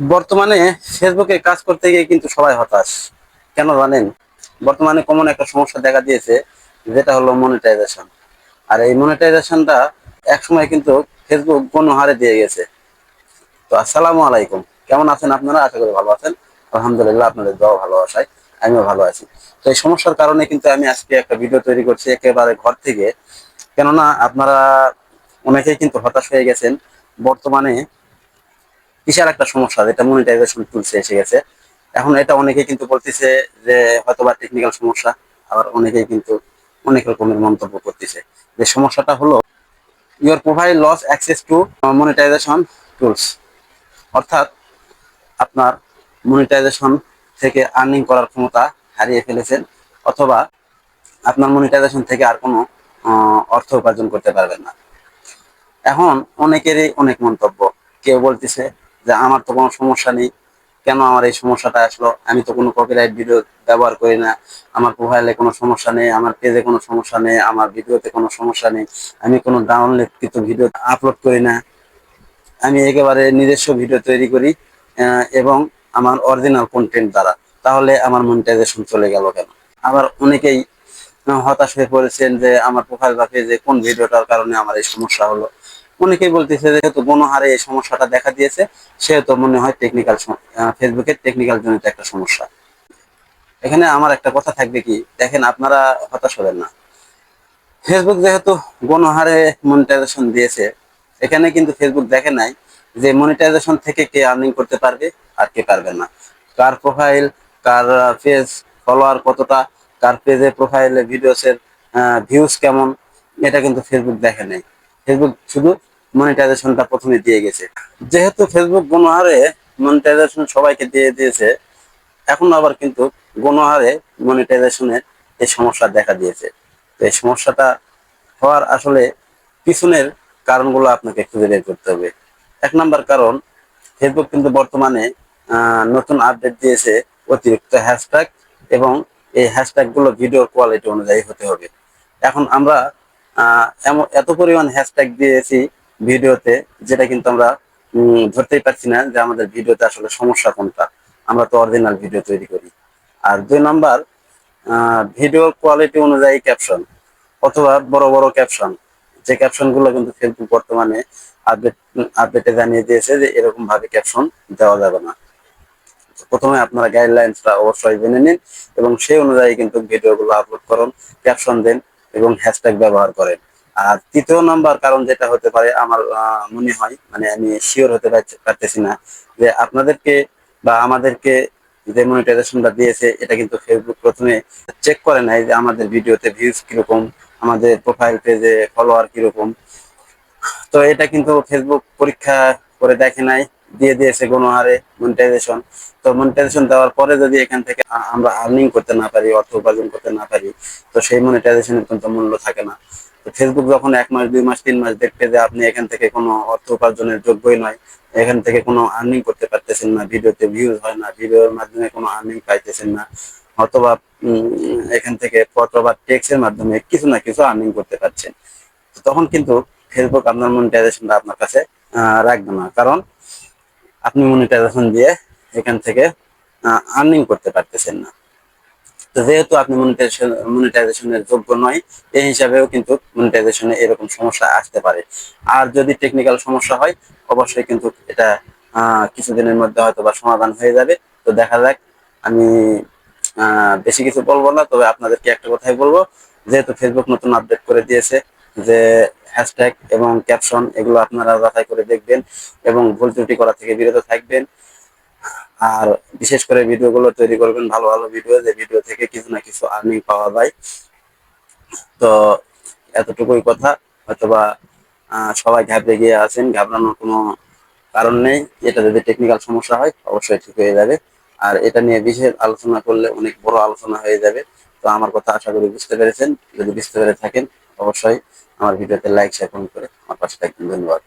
বর্তমানে ফেসবুকে কাজ করতে গিয়ে কিন্তু সবাই হতাশ। কেন জানেন? বর্তমানে কমন একটা সমস্যা দেখা দিয়েছে, যেটা হলো মনিটাইজেশন আর এই মনিটাইজেশনটা একসময় কিন্তু ফেসবুক কোনো হারে দিয়ে গেছে। তো আসসালামু আলাইকুম। কেমন আছেন আপনারা? আশা করি ভালো আছেন। আলহামদুলিল্লাহ, আপনাদের দোয়া ভালোবাসায় আমিও ভালো আছি। তো এই সমস্যার কারণে কিন্তু আমি আজকে একটা ভিডিও তৈরি করছি একেবারে ঘর থেকে। কেননা আপনারা অনেকেই কিন্তু হতাশ হয়ে গেছেন। বর্তমানে বিশাল একটা সমস্যা, যেটা মনিটাইজেশন টুলসে এসে গেছে। এখন এটা অনেকেই কিন্তু বলতেছে যে হয়তোবা টেকনিক্যাল সমস্যা, আবার অনেকেই কিন্তু অনেক রকমের মন্তব্য করতেছে। যে সমস্যাটা হলো your profile loss access to monetization tools অর্থাৎ আপনার মনিটাইজেশন থেকে আর্নিং করার ক্ষমতা হারিয়ে ফেলেছেন, অথবা আপনার মনিটাইজেশন থেকে আর কোনো অর্থ উপার্জন করতে পারবেন না। এখন অনেকেরই অনেক মন্তব্য। কেউ বলতেছে যে আমার তো কোনো সমস্যা নেই। কেন আমার এই সমস্যাটা আসলো? আমি তো কোনো কপিরাইট ভিডিও ব্যবহার করি না। আমার প্রোফাইলে কোনো সমস্যা নেই, আমার পেজে কোনো সমস্যা নেই, আমার ভিডিওতে কোনো সমস্যা নেই। আমি কোনো ডাউনলোড ভিডিও আপলোড করি না। আমি একেবারে নিজস্ব ভিডিও তৈরি করি এবং আমার অরিজিনাল কন্টেন্ট দ্বারা। তাহলে আমার মনিটাইজেশন চলে গেল কেন? আবার অনেকেই হতাশ হয়ে পড়েছেন যে আমার প্রোফাইল বা পেজে কোন ভিডিওটার কারণে আমার এই সমস্যা হলো। অনেকেই বলতেছে যেহেতু গণহারে এই সমস্যাটা দেখা দিয়েছে, সেহেতু মনে হয় টেকনিক্যাল ফেসবুকের টেকনিক্যাল জনিত একটা সমস্যা। এখানে আমার একটা কথা থাকবে কি, দেখেন আপনারা হতাশ হবেন না। ফেসবুক যেহেতু গণহারে মনিটাইজেশন দিয়েছে, এখানে কিন্তু ফেসবুক দেখে নাই যে মনিটাইজেশন থেকে কে আর্নিং করতে পারবে আর কে পারবে না। কার প্রোফাইল কার পেজ ফলোয়ার কতটা, কার পেজে প্রোফাইলে ভিডিওসের ভিউজ কেমন, এটা কিন্তু ফেসবুক দেখে নাই। ফেসবুক শুধু মনিটাইজেশনটা প্রথমে দিয়ে গেছে। যেহেতু ফেসবুক গণহারে মনিটাইজেশন সবাইকে দিয়ে দিয়েছে, এখন আবার কিন্তু গণহারে মনিটাইজেশনের এই সমস্যা দেখা দিয়েছে। তো এই সমস্যাটা হওয়ার আসলে পিছনের কারণগুলো আপনাকে খুঁজে বের করতে হবে। এক নাম্বার কারণ ফেসবুক কিন্তু বর্তমানে নতুন আপডেট দিয়েছে অতিরিক্ত হ্যাশট্যাগ এবং এই হ্যাশট্যাগগুলো ভিডিওর কোয়ালিটি অনুযায়ী হতে হবে। এখন আমরা এমন এত পরিমাণ হ্যাশট্যাগ দিয়েছি ভিডিওতে, যেটা কিন্তু আমরা ধরতেই পারছি না যে আমাদের ভিডিওতে আসলে সমস্যা কোনটা। আমরা তো অরিজিনাল ভিডিও তৈরি করি। আর দুই নাম্বার ভিডিওর কোয়ালিটি অনুযায়ী ক্যাপশন অথবা বড় বড় ক্যাপশন যে ক্যাপশনগুলো কিন্তু ফেসবুক বর্তমানে আপডেট আপডেটে জানিয়ে দিয়েছে যে এরকম ভাবে ক্যাপশন দেওয়া যাবে না। প্রথমে আপনারা গাইডলাইন্সটা অবশ্যই জেনে নিন এবং সেই অনুযায়ী কিন্তু ভিডিওগুলো আপলোড করুন ক্যাপশন দেন। এবং হ্যাশট্যাগ ব্যবহার করেন। আর তৃতীয় নাম্বার কারণ যেটা হতে পারে আমার মনে হয় মানে আমি শিওর হতে পারতেছি না, যে আপনাদেরকে বা আমাদেরকে যে মনিটাইজেশনটা দিয়েছে, এটা কিন্তু ফেসবুক প্রথমে চেক করে নাই যে আমাদের ভিডিওতে ভিউজ কীরকম, আমাদের প্রোফাইল পেজে ফলোয়ার কীরকম। তো এটা কিন্তু ফেসবুক পরীক্ষা করে দেখে নাই। দিয়ে দিয়েছে কোন গণহারে মনিটাইজেশন তো মনিটাইজেশন দেওয়ার পরে যদি এখান থেকে আমরা আর্নিং করতে না পারি, অর্থ উপার্জন করতে না পারি, তো সেই মনিটাইজেশনের কিন্তু মূল্য থাকে না। তো ফেসবুক যখন এক মাস, দুই মাস, তিন মাস দেখবে যে আপনি এখান থেকে কোনো অর্থ উপার্জনের যোগ্যই নয়। এখান থেকে কোনো আর্নিং করতে পারতেছেন না, ভিডিওতে ভিউজ হয় না, ভিডিওর মাধ্যমে কোনো আর্নিং পাইতেছেন না। অথবা এখান থেকে ফটো বা টেক্সের মাধ্যমে কিছু না কিছু আর্নিং করতে পারছেন। তখন কিন্তু ফেসবুক আপনার মনিটাইজেশনটা আপনার কাছে রাখবে না। কারণ আপনি মনিটাইজেশন দিয়ে এখান থেকে আর্নিং করতে পারতেছেন না। তো যেহেতু আপনি মনিটাইজেশন মনিটাইজেশনের যোগ্য নয়, এই হিসাবেও কিন্তু মনিটাইজেশনে এরকম সমস্যা আসতে পারে। আর যদি টেকনিক্যাল সমস্যা হয়, অবশ্যই কিন্তু এটা কিছুদিনের মধ্যে হয়তো বা সমাধান হয়ে যাবে। তো দেখা যাক, আমি বেশি কিছু বলব না, তবে আপনাদেরকে একটা কথাই বলব, যেহেতু ফেসবুক নতুন আপডেট করে দিয়েছে যে হ্যাশট্যাগ এবং ক্যাপশন এগুলো আপনারা যাচাই করে দেখবেন এবং ভুল ত্রুটি করা থেকে বিরত থাকবেন। আর বিশেষ করে ভিডিওগুলো তৈরি করবেন ভালো ভালো ভিডিও যে ভিডিও থেকে কিছু না কিছু আর্নিং পাওয়া যায়। তো এতটুকুই কথা আহ, সবাই ঘাবড়ে গিয়ে আছেন ঘাবড়ানোর কোনো কারণ নেই। এটা যদি টেকনিক্যাল সমস্যা হয় অবশ্যই ঠিক হয়ে যাবে। আর এটা নিয়ে বিশেষ আলোচনা করলে অনেক বড় আলোচনা হয়ে যাবে। তো আমার কথা আশা করি বুঝতে পেরেছেন। যদি বুঝতে পেরে থাকেন অবশ্যই আমার ভিডিওতে লাইক শেয়ার করে আমার পাশে থাকবেন। ধন্যবাদ।